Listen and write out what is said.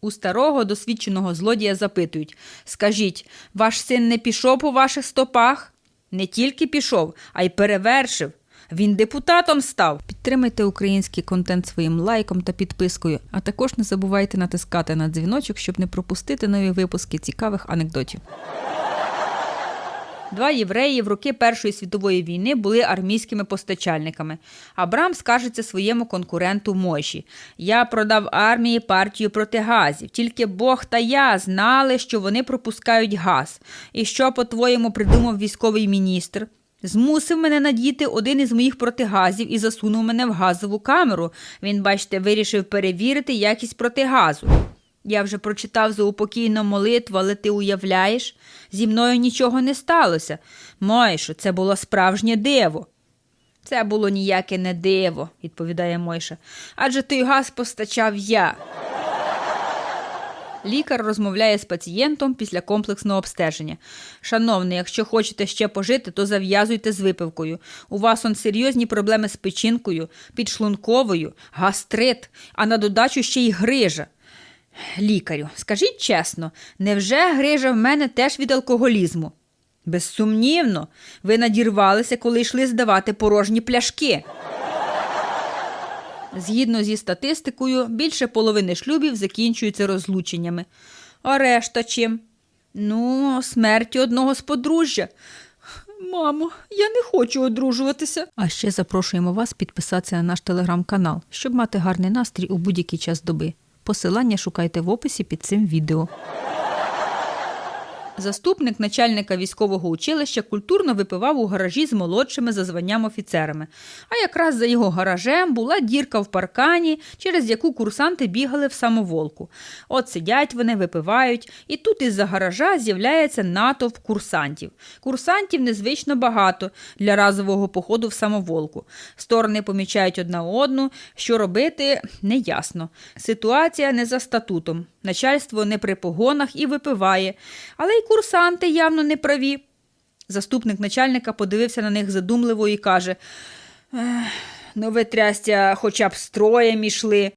У старого досвідченого злодія запитують Скажіть, ваш син не пішов по ваших стопах? Не тільки пішов, а й перевершив. Він депутатом став. Підтримайте український контент своїм лайком та підпискою, а також не забувайте натискати на дзвіночок, щоб не пропустити нові випуски цікавих анекдотів. Два євреї в роки Першої світової війни були армійськими постачальниками. Абрам скажеться своєму конкуренту Мойші. Я продав армії партію протигазів. Тільки Бог та я знали, що вони пропускають газ. І що, по-твоєму, придумав військовий міністр? Змусив мене надіти один із моїх протигазів і засунув мене в газову камеру. Він, бачите, вирішив перевірити якість протигазу. Я вже прочитав заупокійну молитву, але ти уявляєш, зі мною нічого не сталося. Мойшо, це було справжнє диво. Це було ніяке не диво, відповідає Мойша. Адже той газ постачав я. Лікар розмовляє з пацієнтом після комплексного обстеження. Шановний, якщо хочете ще пожити, то зав'язуйте з випивкою. У вас он серйозні проблеми з печінкою, підшлунковою, гастрит, а на додачу ще й грижа. Лікарю, скажіть чесно, невже грижа в мене теж від алкоголізму? Безсумнівно, ви надірвалися, коли йшли здавати порожні пляшки. Згідно зі статистикою, більше половини шлюбів закінчуються розлученнями. А решта чим? Ну, смертю одного з подружжя. Мамо, я не хочу одружуватися. А ще запрошуємо вас підписатися на наш телеграм-канал, щоб мати гарний настрій у будь-який час доби. Посилання шукайте в описі під цим відео. Заступник начальника військового училища культурно випивав у гаражі з молодшими за званням офіцерами. А якраз за його гаражем була дірка в паркані, через яку курсанти бігали в самоволку. От сидять вони, випивають, і тут із-за гаража з'являється натовп курсантів. Курсантів незвично багато для разового походу в самоволку. Сторони помічають одна одну, що робити неясно. Ситуація не за статутом. Начальство не при погонах і випиває, але й курсанти явно не праві. Заступник начальника подивився на них задумливо і каже: «Ех, ну ви трястя хоча б строєм ішли.